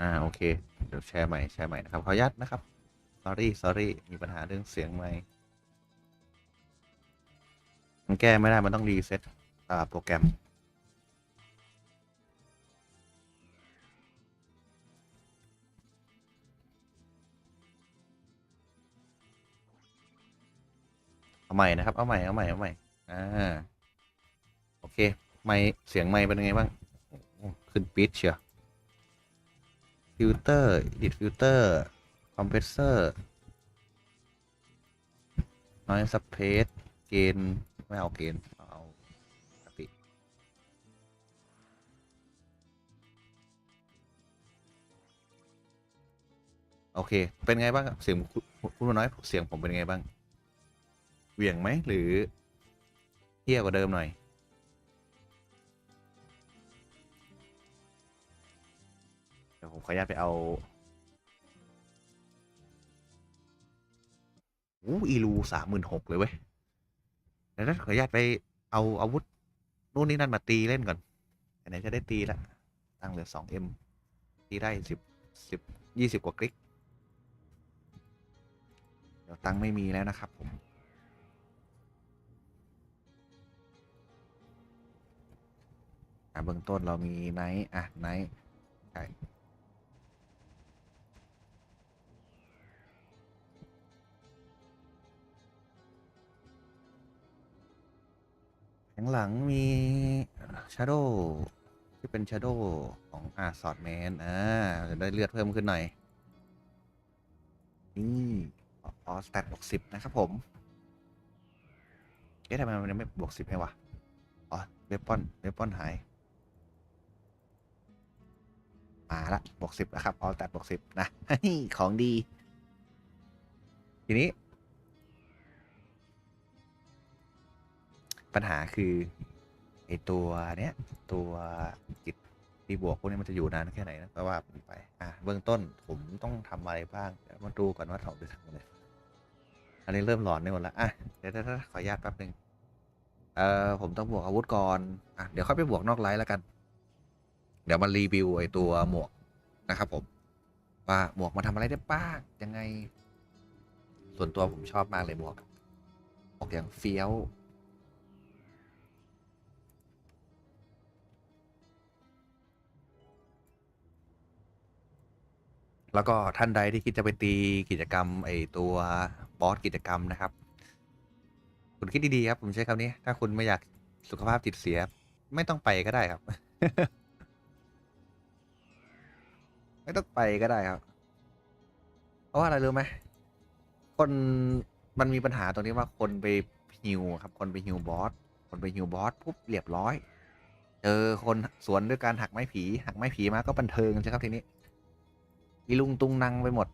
อ่าโอเค เดี๋ยวแชร์ใหม่แชร์ใหม่นะครับขออนุญาตนะครับ sorry sorry มีปัญหาเรื่องเสียงไหมค์มันแก้ไม่ได้มันต้องรีเซ็ตอ่าโปรแกรมเอาใหม่นะครับ เอาใหม่เอาใหม่เอาใหม่อ่าโอเค ไมค์เสียงไมค์เป็นยังไงบ้าง ขึ้นปี๊ดเชียว ฟิลเตอร์ดิดฟิลเตอร์ คอมเพรสเซอร์น้อยสเปซเกณฑ์ไม่เอาเกณฑ์เอาปกติโอเค เป็นไงบ้างครับเสียงคุณน้อยเสียงผมเป็นไงบ้าง เหวี่ยงไหมหรือเที่ยกว่าเดิมหน่อย ขออนุญาตไปเอาอู้อีลูสามหมื่นหกเลยเว้ยเดี๋ยวนขออนุญาตไปเอาอาวุธนู่นนี่นั่นมาตีเล่นก่อนไหนจะได้ตีละตั้งเหลือสองเอ็มตีได้สิบสิบยี่สิบกว่ากริก เดี๋ยวตังไม่มีแล้วนะครับผมอ่เบื้องต้นเรามีไนท์อะไนท์ใช่ หลังมีชาร์โดที่เป็นชาร์โดของอาสอดแมนอ่าจะได้เลือดเพิ่มขึ้นหน่อย นี่ออสแตทบวกสิบนะครับผม เอ๊ะทำไมมันยังไม่บวกสิบให้วะ อ๋อเวปอนเวปอนหาย มาละบวกสิบนะครับออตัดบวกสิบนะ ของดี ทีนี้ ปัญหาคือไอตัวเนี้ยตัวจิตตีบวกพวกนี้มันจะอยู่นานแค่ไหนนะก็ว่าไปอะเบื้องต้นผมต้องทำอะไรบ้างเดี๋ยวมาดูก่อนว่าถอดไปทำอะไรอันนี้เริ่มหลอนในหมดแล้วอะเดี๋ยวๆๆขออนุญาตแป๊บหนึ่งเอ่อผมต้องบวกอาวุธก่อนอะเดี๋ยวค่อยไปบวกนอกไลน์แล้วกัน เดี๋ยวมารีวิวไอตัวหมวกนะครับผมว่าหมวกมาทำอะไรได้บ้างยังไง ส่วนตัวผมชอบมากเลยหมวกหมวกอย่างเฟี้ยว แล้วก็ท่านใดที่คิดจะไปตีกิจกรรมไอตัวบอสกิจกรรมนะครับ คุณคิดดีๆครับผมใช้คำนี้ ถ้าคุณไม่อยากสุขภาพจิตเสีย ไม่ต้องไปก็ได้ครับ ไม่ต้องไปก็ได้ครับ เพราะว่าอะไรรู้ไหมคนมันมีปัญหาตรงนี้ว่าคนไปฮิวครับ คนไปฮิวบอสคนไปฮิวบอสปุ๊บเรียบร้อย เจอคนสวนด้วยการหักไม้ผี หักไม้ผีมาก็บันเทิงใช่ครับทีนี้ อีลุงตุงนังไปหมด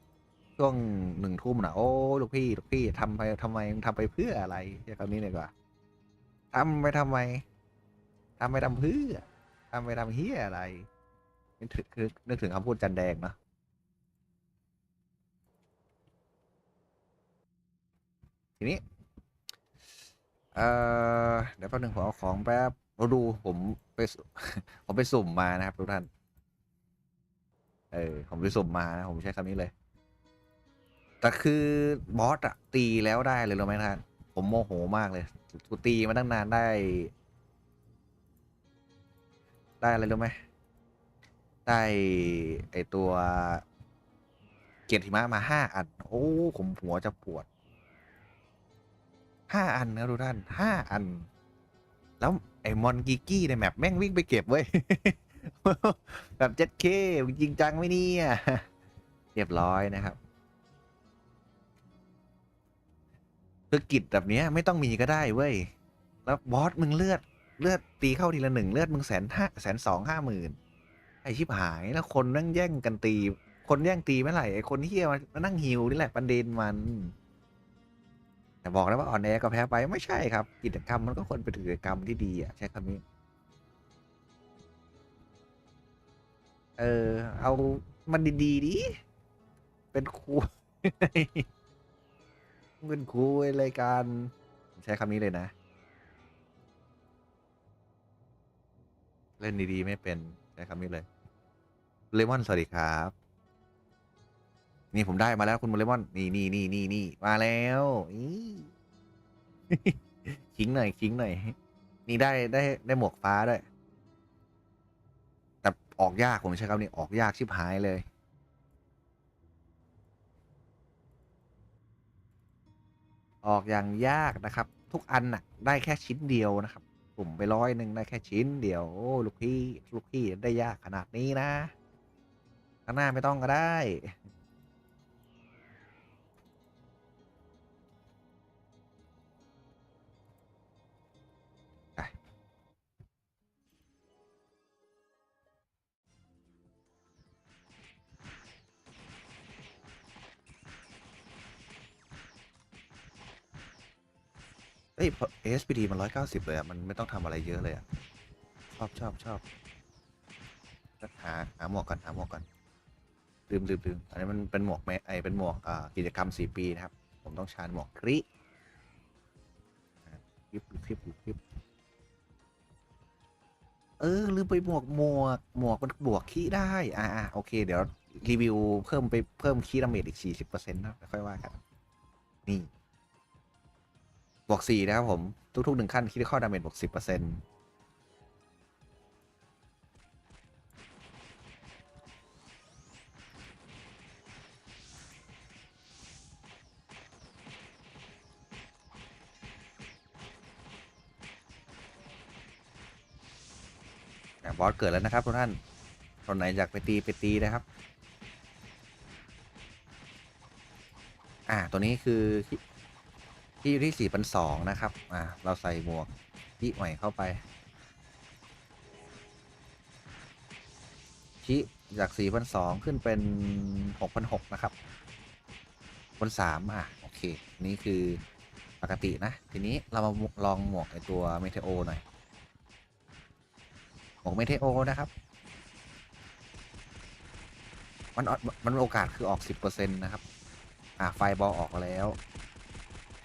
ช่วงหนึ่งทุ่มนะโอ้ลูกพี่ลูกพี่ทำไปทำไมทำไปเพื่ออะไรใช้คำนี้เลยกว่าทำไปทำไมทำไปทำเพื่อทำไปทำเฮียอะไรนึกถึงคือนึกถึงคำพูดจันแดงเนาะทีนี้ เอ่อ เดี๋ยวแป๊บนึงผมเอาของแป๊บเราดูผมไป ผมไปสุ่มมานะครับทุกท่าน เออผมไปสุ่มมานะผมใช้คำนี้เลย แต่คือบอสอะตีแล้วได้เลยรู้ไหมท่านผมโมโหมากเลยกูตีมาตั้งนานได้ ได้อะไรรู้ไหมได้ไอตัวเกียรติมะมาห้าอัน โอ้ผมหัวจะปวดห้าอันนะทุกท่านห้าอัน แล้วไอมอนกิกกี้ในแมปแม่งวิ่งไปเก็บเว้ย แบบเจ็ดเคจริงจังไหมเนี่ยเรียบร้อยนะครับคือกิจแบบนี้ไม่ต้องมีก็ได้เว้ย แล้วบอสมึงเลือดเลือดตีเข้าทีละหนึ่งเลือดมึงแสนห้าแสนสองห้าหมื่นไอชิบหายแล้วคนนั่งแย่งกันตี คนแย่งตีไม่ไหร่ไอคนที่เฮียมานั่งฮิวนี่แหละประเด็นมัน แต่บอกแล้วว่าอ่อนแอก็แพ้ไปไม่ใช่ครับ กิจกรรมมันก็ควรเป็นกิจกรรมที่ดีอะใช้คำนี้ เออ เอามันดีๆดิ เป็นครูเป็นครูรายการใช้คำนี้เลยนะ เล่นดีๆ ไม่เป็น ใช้คำนี้เลยเลมอนสวัสดีครับ นี่ผมได้มาแล้วคุณเลมอน นี่นี่นี่นี่นี่มาแล้วอีคิงหน่อยคิงหน่อย นี่ได้ได้ได้หมวกฟ้าด้วย ออกยากผมใช้คำนี้ออกยากชิบหายเลยออกอย่างยากนะครับ ทุกอันน่ะได้แค่ชิ้นเดียวนะครับปุ่มไปร้อยหนึ่งได้แค่ชิ้นเดียวโอ้ลูกพี่ลูกพี่ได้ยากขนาดนี้นะข้างหน้าไม่ต้องก็ได้ เอ้ย ASPD มันร้อยเก้าสิบเลยอะ มันไม่ต้องทำอะไรเยอะเลยอะ ชอบชอบชอบหาหาหมวกก่อนหาหมวกก่อนลืมลืมลืมอันนี้มันเป็นหมวกแม่ไอเป็นหมวกอ่ากิจกรรมสี่ปีนะครับ ผมต้องชาร์จหมวกคริคลิปคลิปคลิปเออลืมไปหมวกหมวกหมวกมันบวกคีย์ได้ อ่าโอเค เดี๋ยวรีวิวเพิ่มไปเพิ่มคีย์ดาเมจอีกสี่สิบเปอร์เซ็นต์นะค่อยว่ากันนี่ วกสี่นะครับผม ทุกๆหนึ่งขั้นคิดข้อดาเมจบวกสิบเปอร์เซ็นต์บอสเกิดแล้วนะครับทุกท่านคนไหนอยากไปตีไปตีนะครับ อ่า ตัวนี้คือ ที่ที่อยู่ที่สี่พันสองนะครับ อ่า เราใส่หมวกที่ใหม่เข้าไปชิจากสี่พันสองขึ้นเป็นหกพันหกนะครับบนสามอะ โอเค นี่คือปกตินะ ทีนี้เรามาลองหมวกไอตัวเมเทโอหน่อย หมวกเมเทโอนะครับ มันมันโอกาสคือออกสิบเปอร์เซ็นต์นะครับ อ่าไฟบอลออกแล้ว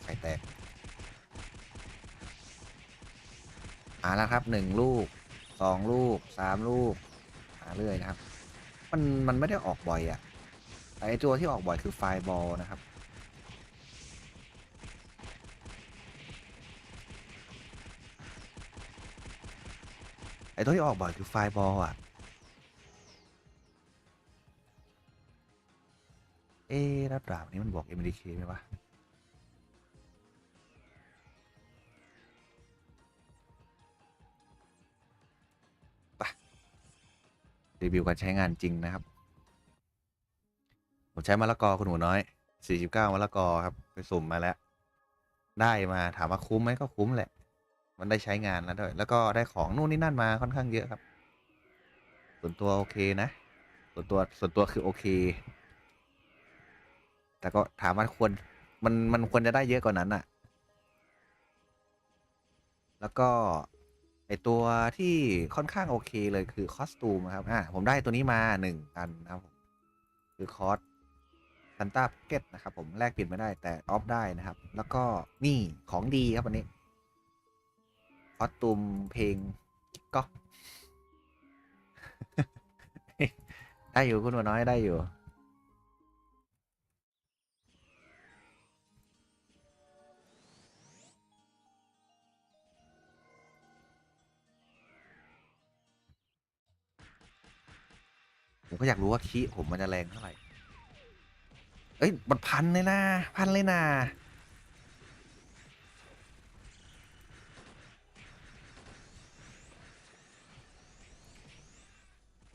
ไข่แตกมาแล้วครับหนึ่งลูกสองลูกสามลูกมาเรื่อยนะครับ มันมันไม่ได้ออกบ่อยอะ่ะแต่ไอตัวที่ออกบ่อยคือไฟบอลนะครับไอตัวที่ออกบ่อยคือไฟบอลอะ เอ๊ะแล้วดาบนี้มันบอก MDK ไหมวะ รีวิวการใช้งานจริงนะครับ ผมใช้มะละกอคุณหนูน้อย 49มะละกอครับไปสุ่มมาแล้ว ได้มาถามว่าคุ้มไหมก็คุ้มแหละ มันได้ใช้งานแล้วด้วย แล้วก็ได้ของนู่นนี่นั่นมาค่อนข้างเยอะครับ ส่วนตัวโอเคนะ ส่วนตัวส่วนตัวคือโอเค แต่ก็ถามว่าควรมันมันควรจะได้เยอะกว่านั้นอะแล้วก็ ไอตัวที่ค่อนข้างโอเคเลยคือคอสตูมครับ อ่า ผมได้ตัวนี้มาหนึ่งอันนะครับผมคือคอสซันต้าเก็ตนะครับ ผมแลกเปลี่ยนไม่ได้แต่ออฟได้นะครับ แล้วก็นี่ของดีครับวันนี้คอสตูมเพลงก็ได้อยู่คุณหัวน้อยได้อยู่ ผมก็อยากรู้ว่าคีผมมันจะแรงเท่าไหร่ เอ้ยมันพันเลยนะ พันเลยนะ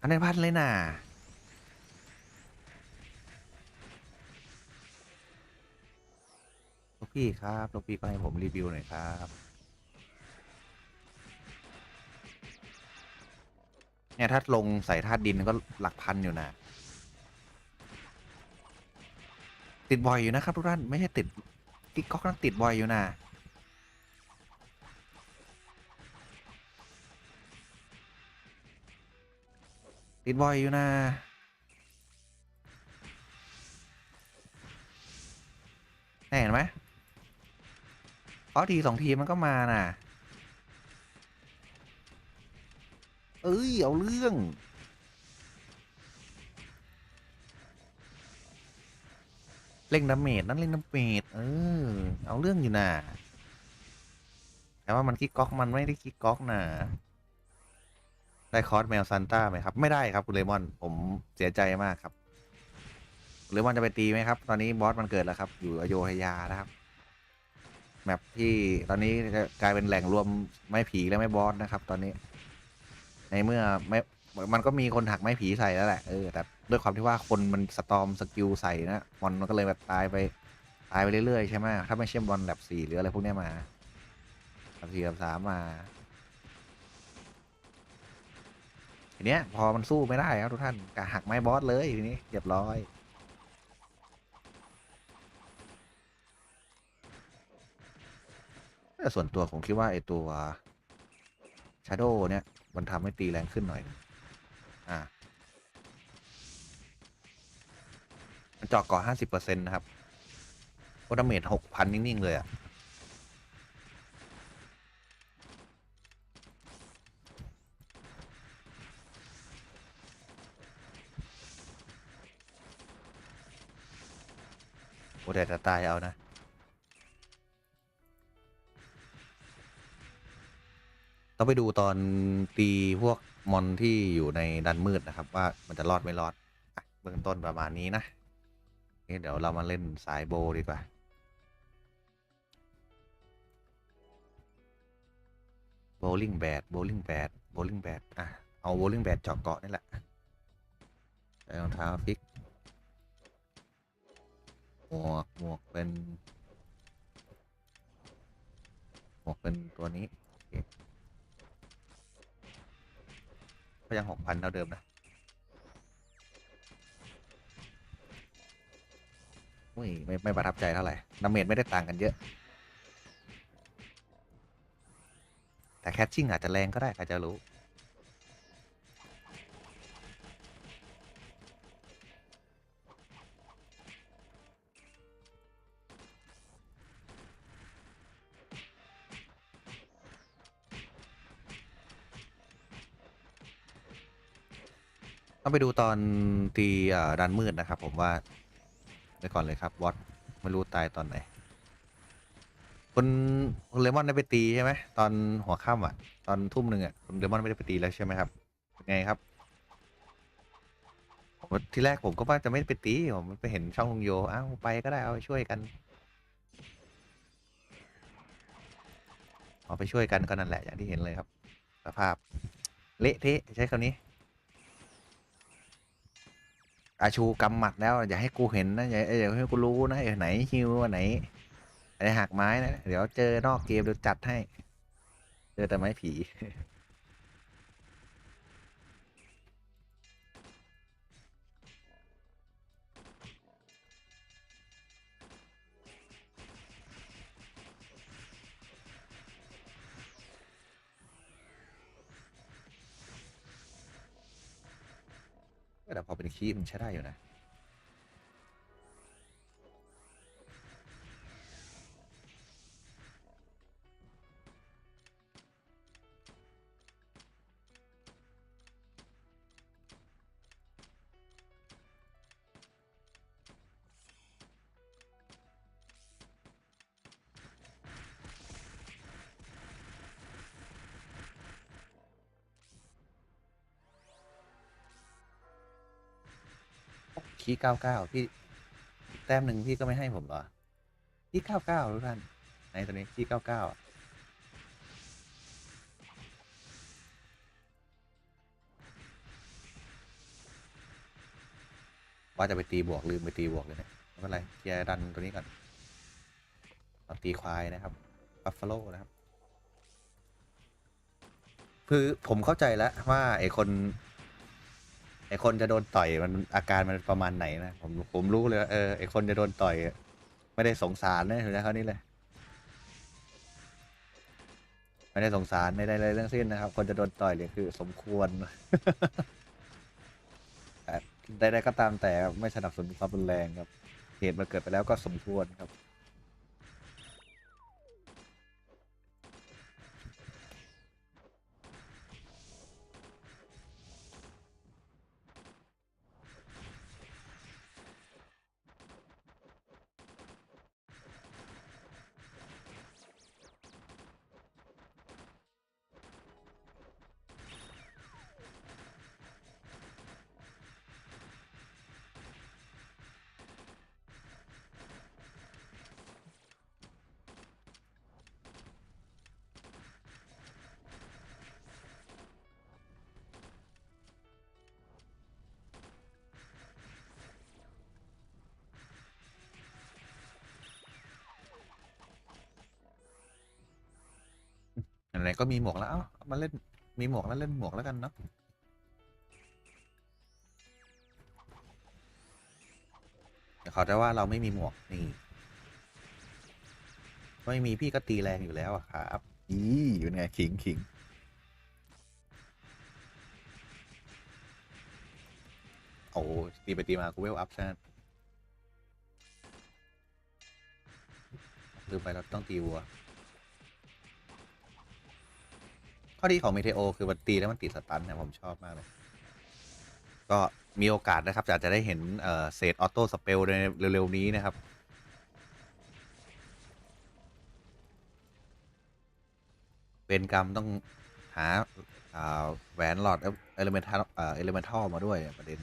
อันนี้พันเลยนะลูกพี่ครับลูกพี่ก็ให้ผมรีวิวหน่อยครับ เนี่ยถ้าลงใส่ธาตุดินก็หลักพันอยู่นะ ติดบ่อยอยู่นะครับทุกท่านไม่ใช่ติดกิ๊กก๊อกนั่นติดบ่อยอยู่นะติดบ่อยอยู่นะเห็นไหมเพราะทีสองทีมันก็มาน่ะ เอ้ย เอาเรื่อง เล่นดาเมจนั่นเล่นดาเมจเออ เอาเรื่องอยู่นะแต่ว่ามันคิกก๊อกมันไม่ได้คิกก๊อกนะได้คอร์สแมวซันต้าไหมครับ ไม่ได้ครับคุณเลมอน ผมเสียใจมากครับเลมอนจะไปตีไหมครับ ตอนนี้บอสมันเกิดแล้วครับ อยู่อโยฮยานะครับ แมปที่ตอนนี้กลายเป็นแหล่งรวมไม่ผีและไม่บอสนะครับ ตอนนี้ ในเมื่อไม่มันก็มีคนหักไม้ผีใส่แล้วแหละ เออ แต่ด้วยความที่ว่าคนมันสตอมสกิลใส่นะมอนมันก็เลยแบบตายไปตายไปเรื่อยๆใช่ไหมถ้าไม่ใช่บอลแลบสี่หรืออะไรพวกนี้มาแลบสี่แลบสามมาทีเนี้ยพอมันสู้ไม่ได้ครับทุกท่านกะหักไม้บอสเลยทีนี้เรียบร้อยแต่ส่วนตัวผมคิดว่าไอตัว Shadow เนี่ย มันทำให้ตีแรงขึ้นหน่อย อ่า มันเจาะกาะห้าสิบเปอร์เซ็นต์นะครับโคดาเมจหกพันนิ่ง ๆ เลยอะโอ้แต่จะตายเอานะ ต้องไปดูตอนตีพวกมอนที่อยู่ในดันมืดนะครับ ว่ามันจะรอดไม่รอดอเบื้องต้นประมาณนี้นะโอเคเดี๋ยวเรามาเล่นสายโบดีกว่า โบลิ่งแบดโบลิ่งแบดโบลิ่งแบดอะ เอาโบลิ่งแบดจาะเกาะนี่แหละใส่รองเท้าฟิกหมวกหมวกเป็นหมวกเป็นตัวนี้ ก็ยังหกพันเท่าเดิมนะอุ้ยไม่ไม่ประทับใจเท่าไหร่ดาเมจไม่ได้ต่างกันเยอะ แต่แคชชิ่งอาจจะแรงก็ได้ใครจะรู้ ต้องไปดูตอนตีดันมืดนะครับ ผมว่าไปก่อนเลยครับวอตไม่รู้ตายตอนไหนคุณคุณเลมอนได้ไปตีใช่ไหมตอนหัวค่ำอะ ตอนทุ่มหนึ่งอะคุณเลมอนไม่ได้ไปตีแล้วใช่ไหมครับเป็นไงครับว่าที่แรกผมก็ว่าจะไม่ไปตีผมไปเห็นช่องลุงโยอ้าวไปก็ได้เอาไปช่วยกันเอาไปช่วยกันก็นั่นแหละอย่างที่เห็นเลยครับ สภาพ เละเทะใช้คำนี้ อาชูกำหมัดแล้วอย่าให้กูเห็นนะอย่าอย่าให้กูรู้นะไอ้ไหนฮิวไหนไอ้หักไม้นะเดี๋ยวเจอนอกเกมเดี๋ยวจัดให้ เจอแต่ไม้ผีีมันใช้ได้อยู่นะ คีเก้าเก้าพี่ แต้มหนึ่งพี่ก็ไม่ให้ผมเหรอคีเก้าเก้าทุกท่านในตัวนี้คีเก้าเก้าว่าจะไปตีบวกลืมไปตีบวกเลยเนี่ยไม่เป็นไรเคลียร์ดันตัวนี้ก่อนเราตีควายนะครับบัฟฟาโลนะครับ คือผมเข้าใจแล้วว่าไอคน ไอคนจะโดนต่อยมันอาการมันประมาณไหนนะผมผมรู้เลยว่าเออไอคนจะโดนต่อย ไม่ได้สงสารนะเห็นไหมเขานี่เลย ไม่ได้สงสารไม่ได้เลยเรื่องสิ้นนะครับ คนจะโดนต่อยเนี่ยคือ สมควรแต่ใดๆก็ตามแต่ไม่สนับสนุนความรุนแรงครับ เหตุมันเกิดไปแล้วก็สมควรครับ ไหนๆก็มีหมวกแล้วเอ้าเอามาเล่นมีหมวกแล้วเล่นหมวกแล้วกันเนาะเดี๋ยวเขาจะว่าเราไม่มีหมวกนี่ไม่มีพี่ก็ตีแรงอยู่แล้วอะครับอีเป็นไงขิงขิงโอ้ตีไปตีมากูเวลอัพใช่ไหมลืมไปเราต้องตีวัว ข้อดีของเมเทโอคือมันตีแล้วมันติดสตันนะผมชอบมากเลย ก็มีโอกาสนะครับอาจจะได้เห็นเศษออโต้สเปลในเร็วๆนี้นะครับเป็นกรรมต้องหาอ่าแหวนหลอดเอลิเมนทัลเอลิเมนทัลมาด้วยประเด็น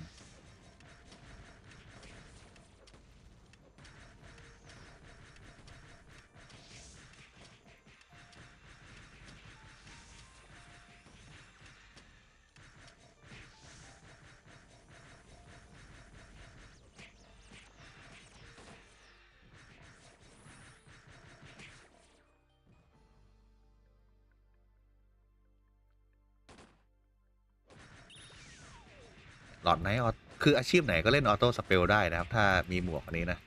อดไหนออคืออาชีพไหนก็เล่นออโต้สเปลได้นะครับ ถ้ามีหมวกอันนี้นะ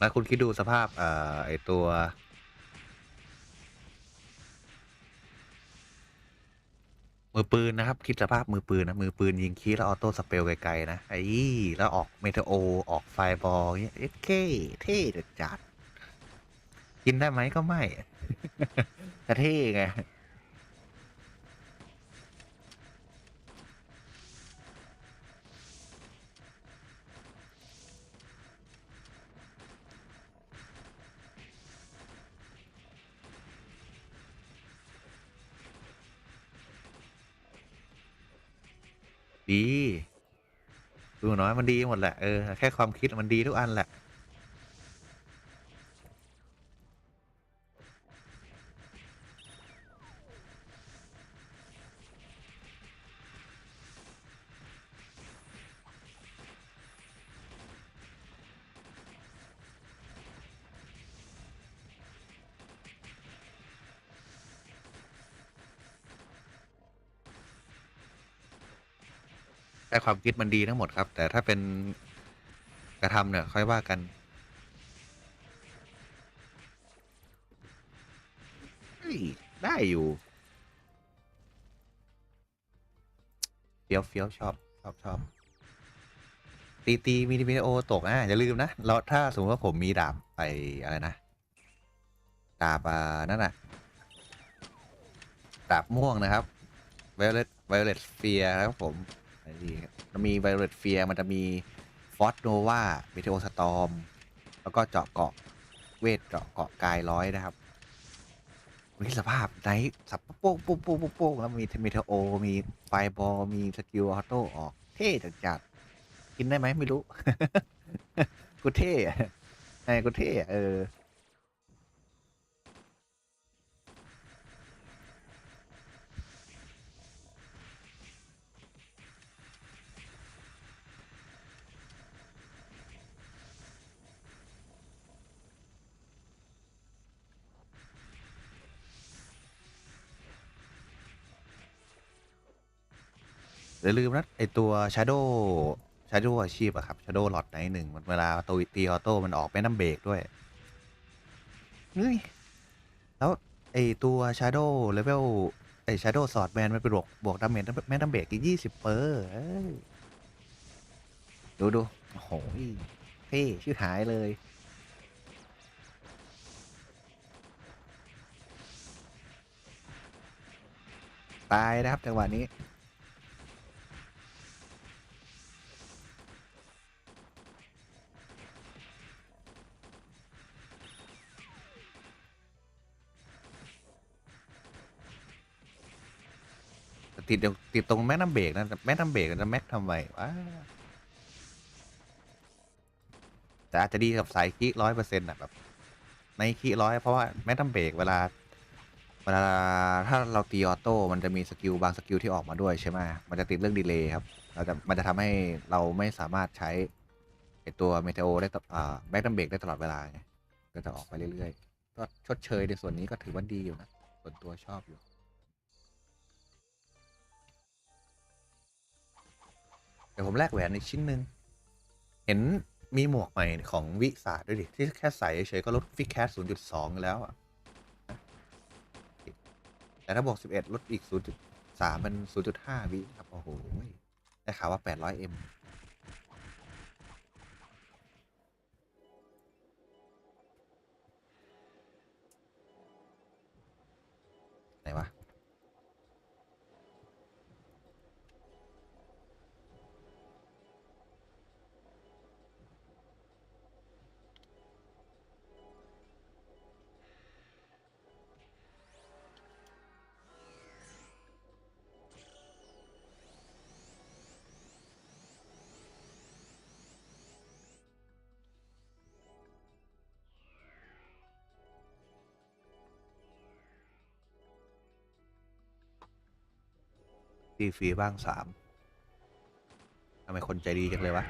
แล้วคุณคิดดูสภาพอ่อไอตัว มือปืนนะครับ คิดสภาพมือปืนนะ มือปืนยิงคีแล้วออโต้สเปลไกลๆนะไอ้แล้วออกเมทโอออกไฟบอลเงี้ยเอ๊ะเท่เท่จัด กินได้ไหมก็ไม่ แต่เท่ไง ดี ดูน้อยมันดีหมดแหละ เออ แค่ความคิดมันดีทุกอันแหละ ความคิดมันดีทั้งหมดครับ แต่ถ้าเป็นกระทำเนี่ย ค่อยว่ากัน ได้อยู่เฟี้ยวเฟี้ยวชอบชอบชอบตีตีมีวิดีโอตกอะอย่าลืมนะแล้วถ้าสมมติว่าผมมีดาบไปอะไรนะ ดาบอ่านั่นน่ะ ดาบม่วงนะครับ Violet Violet Sphere นะครับผม ดีครับมันมี Violet Sphere มันจะมี Frost Nova Meteor Storm แล้วก็เจาะเกาะเวทเจาะเกาะกายร้อยนะครับนี่สภาพไหนสับโป๊กโป๊กโป๊กโป๊กแล้วมีเมเทโอ มีไฟบอลมีสกิลออโต้ออกเท่จัดจัดกินได้ไหมไม่รู้ กูเท่ไอ้กูเท่เออ อย่าลืมนะไอตัว Shadow Shadow อาชีพอะครับ Shadow หลอดไหนหนึ่งมันเวลาตัวตีออโต้มันออกแม่น้ำเบรกด้วยเฮ้ยแล้วไอตัว Shadow Level ไอ Shadow Sword Man มันไปบวกบวกดาเมจแม่น้ำเบรกอีกยี่สิบเปอร์ดูดูโอ้โหเท่ชื่อหายเลยตายนะครับจังหวะนี้ ติดเดี๋ยวติดตรงแม่น้ำเบรกนะแม่น้ำเบรกจะแม็กทำไมวะแต่อาจจะดีกับสายคีร้อยเปอร์เซ็นต์อะแบบในคีร้อยเพราะว่าแม่น้ำเบรกเวลา เวลาถ้าเราตีออโต้มันจะมีสกิลบางสกิลที่ออกมาด้วยใช่ไหมมันจะติดเรื่องดีเลย์ครับเราจะมันจะทำให้เราไม่สามารถใช้ตัวเมเทโอได้ตลอ่าแบ็กดัมเบรกได้ตลอดเวลาไงก็จะออกไปเรื่อยๆก็ชดเชยในส่วนนี้ก็ถือว่าดีอยู่นะส่วนตัวชอบอยู่ ดี๋ยวผมแลกแหวนอีกชิ้นหนึ่งเห็นมีหมวกใหม่ของวิสาด้วยดิ ที่แค่ใส่เฉยๆก็ลดฟิกแคส0.2แล้วอะแต่ถ้าบวก11ลดอีก0.3เป็น0.5วิครับ โอ้โหได้ข่าวว่า 800M ไหน ที่ฟรีบ้างสามทำไมคนใจดีจังเลยวะ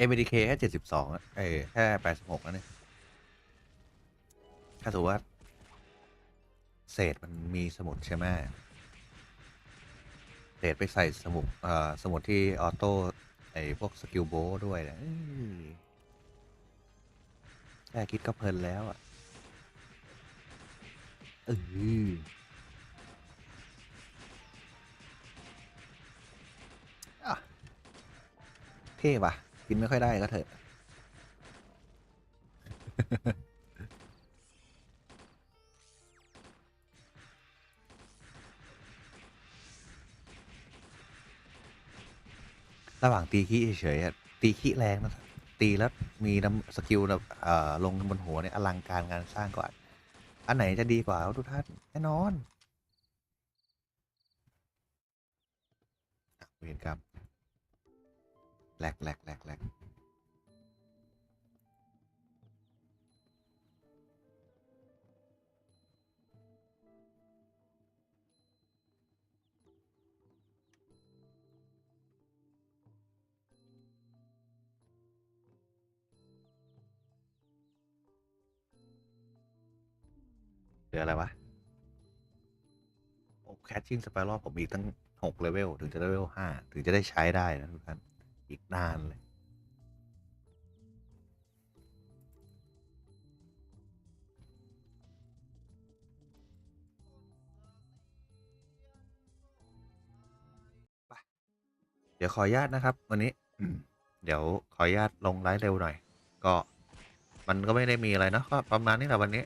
เอ็มดีเคแค่เจ็ดสิบสองเอ้แค่แปดสิบหกแล้วเนี่ย ถ้าสมมติว่า เศษมันมีสมุดใช่ไหมเศษไปใส่สมุดเอ่อสมุดที่ออโต้ไอ้พวกสกิลโบด้วยนะแค่คิดก็เพลินแล้วอะเอออะเท่ว่ะ กินไม่ค่อยได้ก็เถอะ ระหว่างตีขี้เฉยๆอะตีขี้แรงนะตี แล้วมีน้ำสกิลแบบเอ่อลงบนหัวเนี่ยอลังการงานสร้างกว่าอันไหนจะดีกว่าทุกท่านแน่นอนเวรกรรม แหลกแหลกแหลกแหลกเหลืออะไรวะ โอ้แคชชิ่งสไปรอบผมอีกตั้งหกเลเวล ถึงจะเลเวลห้าถึงจะได้ใช้ได้นะทุกท่าน อีกนานเลย เดี๋ยวขออนุญาตนะครับ วันนี้ เดี๋ยวขออนุญาตลงไลฟ์เร็วหน่อย ก็มันก็ไม่ได้มีอะไรเนอะก็ประมาณนี้แหละวันนี้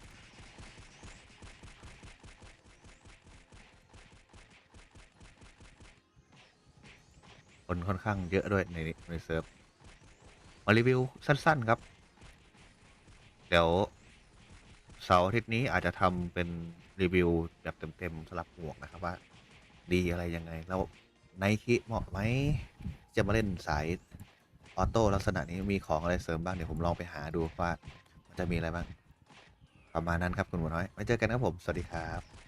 คนค่อนข้างเยอะด้วยในในเซิร์ฟมารีวิวสั้น ๆ ครับ เดี๋ยวเสาร์อาทิตย์นี้อาจจะทำเป็นรีวิวแบบเต็มๆสลับหมวกนะครับว่า ดีอะไรยังไง แล้วไนคิเหมาะไหมจะมาเล่นสายออโต้ลักษณะนี้มีของอะไรเสริมบ้าง เดี๋ยวผมลองไปหาดูว่ามันจะมีอะไรบ้าง ประมาณนั้นครับคุณหมูน้อยไว้เจอกันครับผม สวัสดีครับ